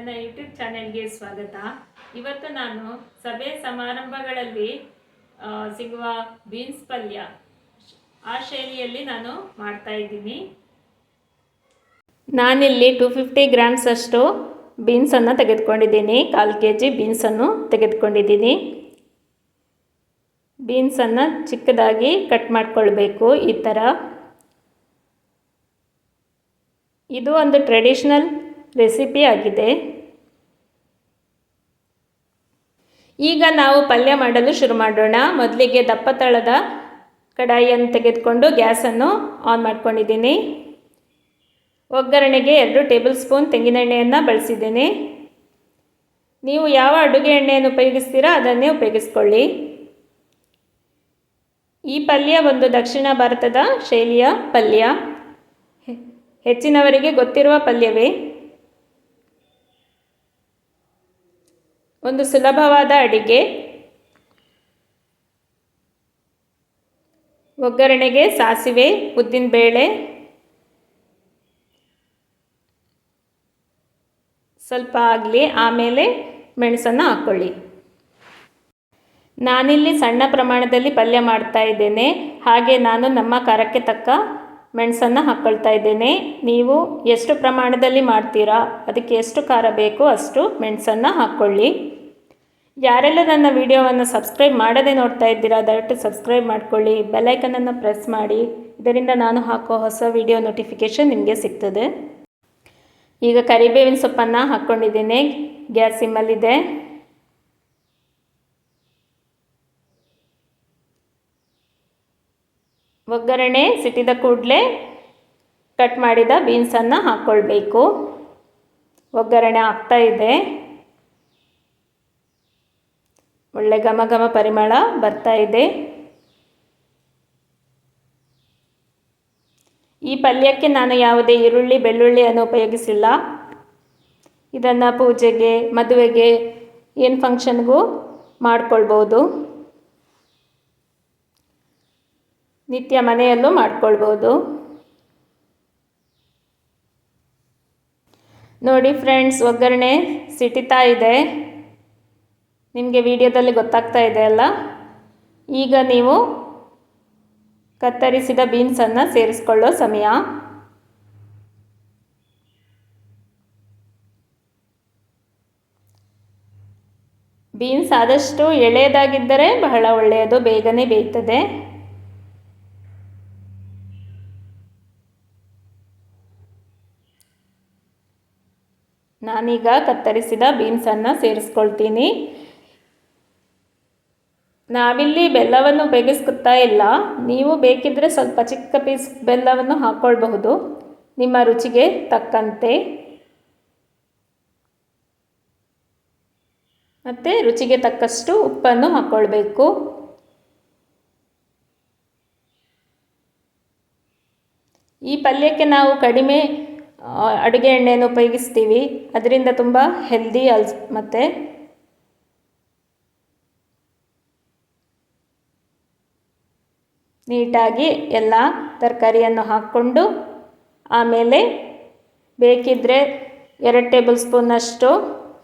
ನನ್ನ ಯೂಟ್ಯೂಬ್ ಚಾನೆಲ್ಗೆ ಸ್ವಾಗತ. ಇವತ್ತು ನಾನು ಸಭೆ ಸಮಾರಂಭಗಳಲ್ಲಿ ಸಿಗುವ ಬೀನ್ಸ್ ಪಲ್ಯ ಆ ಶೈಲಿಯಲ್ಲಿ ನಾನು ಮಾಡ್ತಾ ಇದ್ದೀನಿ. ನಾನಿಲ್ಲಿ ಟು ಫಿಫ್ಟಿ ಗ್ರಾಮ್ಸ್ ಅಷ್ಟು ಬೀನ್ಸನ್ನು ತೆಗೆದುಕೊಂಡಿದ್ದೀನಿ. ಕಾಲು ಕೆ ಜಿ ಬೀನ್ಸನ್ನು ತೆಗೆದುಕೊಂಡಿದ್ದೀನಿ. ಬೀನ್ಸನ್ನು ಚಿಕ್ಕದಾಗಿ ಕಟ್ ಮಾಡಿಕೊಳ್ಬೇಕು ಈ ಥರ ಇದು ಒಂದು ಟ್ರೆಡಿಷ್ನಲ್ ರೆಸಿಪಿ ಆಗಿದೆ. ಈಗ ನಾವು ಪಲ್ಯ ಮಾಡಲು ಶುರು ಮಾಡೋಣ. ಮೊದಲಿಗೆ ದಪ್ಪ ತಳದ ಕಡಾಯಿಯನ್ನು ತೆಗೆದುಕೊಂಡು ಗ್ಯಾಸನ್ನು ಆನ್ ಮಾಡ್ಕೊಂಡಿದ್ದೀನಿ. ಒಗ್ಗರಣೆಗೆ ಎರಡು ಟೇಬಲ್ ಸ್ಪೂನ್ ತೆಂಗಿನೆಣ್ಣೆಯನ್ನು ಬಳಸಿದ್ದೀನಿ. ನೀವು ಯಾವ ಅಡುಗೆ ಎಣ್ಣೆಯನ್ನು ಉಪಯೋಗಿಸ್ತೀರಾ ಅದನ್ನೇ ಉಪಯೋಗಿಸ್ಕೊಳ್ಳಿ. ಈ ಪಲ್ಯ ಒಂದು ದಕ್ಷಿಣ ಭಾರತದ ಶೈಲಿಯ ಪಲ್ಯ. ಹೆಚ್ಚಿನವರಿಗೆ ಗೊತ್ತಿರುವ ಪಲ್ಯವೇ. ಒಂದು ಸುಲಭವಾದ ಅಡಿಗೆ. ಒಗ್ಗರಣೆಗೆ ಸಾಸಿವೆ ಉದ್ದಿನಬೇಳೆ ಸ್ವಲ್ಪ ಆಗಲಿ, ಆಮೇಲೆ ಮೆಣಸನ್ನು ಹಾಕ್ಕೊಳ್ಳಿ ನಾನಿಲ್ಲಿ ಸಣ್ಣ ಪ್ರಮಾಣದಲ್ಲಿ ಪಲ್ಯ ಮಾಡ್ತಾ ಇದ್ದೇನೆ. ಹಾಗೆ ನಾನು ನಮ್ಮ ಖಾರಕ್ಕೆ ತಕ್ಕ ಮೆಣಸನ್ನು ಹಾಕ್ಕೊಳ್ತಾ ಇದ್ದೇನೆ. ನೀವು ಎಷ್ಟು ಪ್ರಮಾಣದಲ್ಲಿ ಮಾಡ್ತೀರಾ? ಅದಕ್ಕೆ ಎಷ್ಟು ಖಾರ ಬೇಕೋ ಅಷ್ಟು ಮೆಣಸನ್ನು ಹಾಕ್ಕೊಳ್ಳಿ ಯಾರೆಲ್ಲ ನನ್ನ ವಿಡಿಯೋವನ್ನು ಸಬ್ಸ್ಕ್ರೈಬ್ ಮಾಡದೇ ನೋಡ್ತಾ ಇದ್ದೀರಾ, ದಯವಿಟ್ಟು ಸಬ್ಸ್ಕ್ರೈಬ್ ಮಾಡ್ಕೊಳ್ಳಿ. ಬೆಲೈಕನನ್ನು ಪ್ರೆಸ್ ಮಾಡಿ. ಇದರಿಂದ ನಾನು ಹಾಕೋ ಹೊಸ ವಿಡಿಯೋ ನೋಟಿಫಿಕೇಷನ್ ನಿಮಗೆ ಸಿಗ್ತದೆ. ಈಗ ಕರಿಬೇವಿನ ಸೊಪ್ಪನ್ನು ಹಾಕ್ಕೊಂಡಿದ್ದೀನಿ ಗ್ಯಾಸ್ ಸಿಮ್ಮಲ್ಲಿದೆ. ಒಗ್ಗರಣೆ ಸಿಟ್ಟಿದ ಕೂಡಲೇ ಕಟ್ ಮಾಡಿದ ಬೀನ್ಸನ್ನು ಹಾಕ್ಕೊಳ್ಬೇಕು ಒಗ್ಗರಣೆ ಆಗ್ತಾ ಇದೆ. ಒಳ್ಳೆ ಘಮ ಘಮ ಪರಿಮಳ ಬರ್ತಾ ಇದೆ. ಈ ಪಲ್ಯಕ್ಕೆ ನಾನು ಯಾವುದೇ ಈರುಳ್ಳಿ, ಬೆಳ್ಳುಳ್ಳಿಯನ್ನು ಉಪಯೋಗಿಸಿಲ್ಲ. ಇದನ್ನು ಪೂಜೆಗೆ, ಮದುವೆಗೆ, ಏನು ಫಂಕ್ಷನ್ಗೂ ಮಾಡ್ಕೊಳ್ಬೋದು. ನಿತ್ಯ ಮನೆಯಲ್ಲೂ ಮಾಡ್ಕೊಳ್ಬೋದು. ನೋಡಿ ಫ್ರೆಂಡ್ಸ್, ಒಗ್ಗರಣೆ ಸಿಟಿತಾ ಇದೆ. ನಿಮಗೆ ವಿಡಿಯೋದಲ್ಲಿ ಗೊತ್ತಾಗ್ತಾ ಇದೆ ಅಲ್ಲ? ಈಗ ನೀವು ಕತ್ತರಿಸಿದ ಬೀನ್ಸನ್ನು ಸೇರಿಸ್ಕೊಳ್ಳೋ ಸಮಯ. ಬೀನ್ಸ್ ಆದಷ್ಟು ಎಳೆಯದಾಗಿದ್ದರೆ ಬಹಳ ಒಳ್ಳೆಯದು, ಬೇಗನೆ ಬೇಯ್ತದೆ. ನಾನೀಗ ಕತ್ತರಿಸಿದ ಬೀನ್ಸನ್ನು ಸೇರಿಸ್ಕೊಳ್ತೀನಿ. ನಾವಿಲ್ಲಿ ಬೆಲ್ಲವನ್ನು ಉಪಯೋಗಿಸ್ಕೊತಾ ಇಲ್ಲ. ನೀವು ಬೇಕಿದ್ದರೆ ಸ್ವಲ್ಪ ಚಿಕ್ಕ ಪೀಸ್ ಬೆಲ್ಲವನ್ನು ಹಾಕ್ಕೊಳ್ಬಹುದು ನಿಮ್ಮ ರುಚಿಗೆ ತಕ್ಕಂತೆ. ಮತ್ತು ರುಚಿಗೆ ತಕ್ಕಷ್ಟು ಉಪ್ಪನ್ನು ಹಾಕ್ಕೊಳ್ಬೇಕು ಈ ಪಲ್ಯಕ್ಕೆ ನಾವು ಕಡಿಮೆ ಅಡುಗೆ ಎಣ್ಣೆಯನ್ನು ಉಪಯೋಗಿಸ್ತೀವಿ. ಅದರಿಂದ ತುಂಬ ಹೆಲ್ದಿ ಅಲ್ಸ್, ಮತ್ತು ನೀಟಾಗಿ ಎಲ್ಲ ತರಕಾರಿಯನ್ನು ಹಾಕ್ಕೊಂಡು ಆಮೇಲೆ ಬೇಕಿದ್ದರೆ ಎರಡು ಟೇಬಲ್ ಸ್ಪೂನಷ್ಟು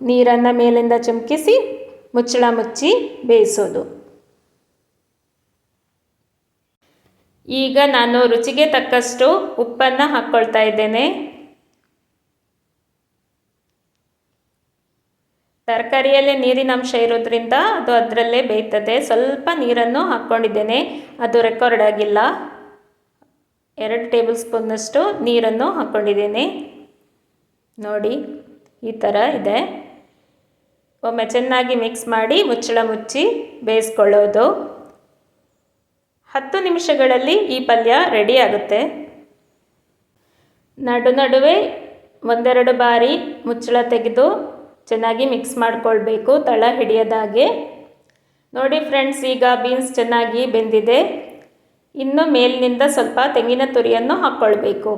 ನೀರನ್ನು ಮೇಲಿಂದ ಚುಮಕಿಸಿ ಮುಚ್ಚಳ ಮುಚ್ಚಿ ಬೇಯಿಸೋದು. ಈಗ ನಾನು ರುಚಿಗೆ ತಕ್ಕಷ್ಟು ಉಪ್ಪನ್ನು ಹಾಕ್ಕೊಳ್ತಾ ಇದ್ದೇನೆ. ತರಕಾರಿಯಲ್ಲೇ ನೀರಿನ ಅಂಶ ಇರೋದ್ರಿಂದ ಅದು ಅದರಲ್ಲೇ ಬೇಯ್ತದೆ. ಸ್ವಲ್ಪ ನೀರನ್ನು ಹಾಕ್ಕೊಂಡಿದ್ದೇನೆ. ಅದು ರೆಕಾರ್ಡ್ ಆಗಿಲ್ಲ. ಎರಡು ಟೇಬಲ್ ಸ್ಪೂನ್ನಷ್ಟು ನೀರನ್ನು ಹಾಕ್ಕೊಂಡಿದ್ದೇನೆ. ನೋಡಿ, ಈ ಥರ ಇದೆ. ಒಮ್ಮೆ ಚೆನ್ನಾಗಿ ಮಿಕ್ಸ್ ಮಾಡಿ ಮುಚ್ಚಳ ಮುಚ್ಚಿ ಬೇಯಿಸ್ಕೊಳ್ಳೋದು. ಹತ್ತು ನಿಮಿಷಗಳಲ್ಲಿ ಈ ಪಲ್ಯ ರೆಡಿ ಆಗುತ್ತೆ. ನಡು ನಡುವೆ ಒಂದೆರಡು ಬಾರಿ ಮುಚ್ಚಳ ತೆಗೆದು ಚೆನ್ನಾಗಿ ಮಿಕ್ಸ್ ಮಾಡಿಕೊಳ್ಬೇಕು, ತಳ ಹಿಡಿಯೋದಾಗೆ ನೋಡಿ ಫ್ರೆಂಡ್ಸ್ ಈಗ ಬೀನ್ಸ್ ಚೆನ್ನಾಗಿ ಬೆಂದಿದೆ. ಇನ್ನು ಮೇಲಿನಿಂದ ಸ್ವಲ್ಪ ತೆಂಗಿನ ತುರಿಯನ್ನು ಹಾಕ್ಕೊಳ್ಬೇಕು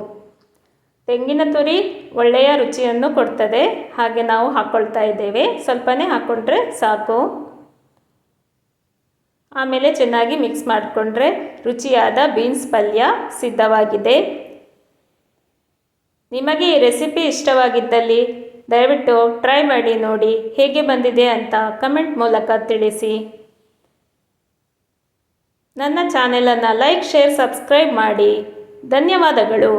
ತೆಂಗಿನ ತುರಿ ಒಳ್ಳೆಯ ರುಚಿಯನ್ನು ಕೊಡ್ತದೆ. ಹಾಗೆ ನಾವು ಹಾಕ್ಕೊಳ್ತಾ ಇದ್ದೇವೆ. ಸ್ವಲ್ಪನೇ ಹಾಕ್ಕೊಂಡ್ರೆ ಸಾಕು. ಆಮೇಲೆ ಚೆನ್ನಾಗಿ ಮಿಕ್ಸ್ ಮಾಡಿಕೊಂಡ್ರೆ ರುಚಿಯಾದ ಬೀನ್ಸ್ ಪಲ್ಯ ಸಿದ್ಧವಾಗಿದೆ. ನಿಮಗೆ ಈ ರೆಸಿಪಿ ಇಷ್ಟವಾಗಿದ್ದಲ್ಲಿ ದಯವಿಟ್ಟು ಟ್ರೈ ಮಾಡಿ ನೋಡಿ ಹೇಗೆ ಬಂದಿದೆ ಅಂತ ಕಮೆಂಟ್ ಮೂಲಕ ತಿಳಿಸಿ. ನನ್ನ ಚಾನೆಲನ್ನು ಲೈಕ್ ಶೇರ್ ಸಬ್ಸ್ಕ್ರೈಬ್ ಮಾಡಿ. ಧನ್ಯವಾದಗಳು.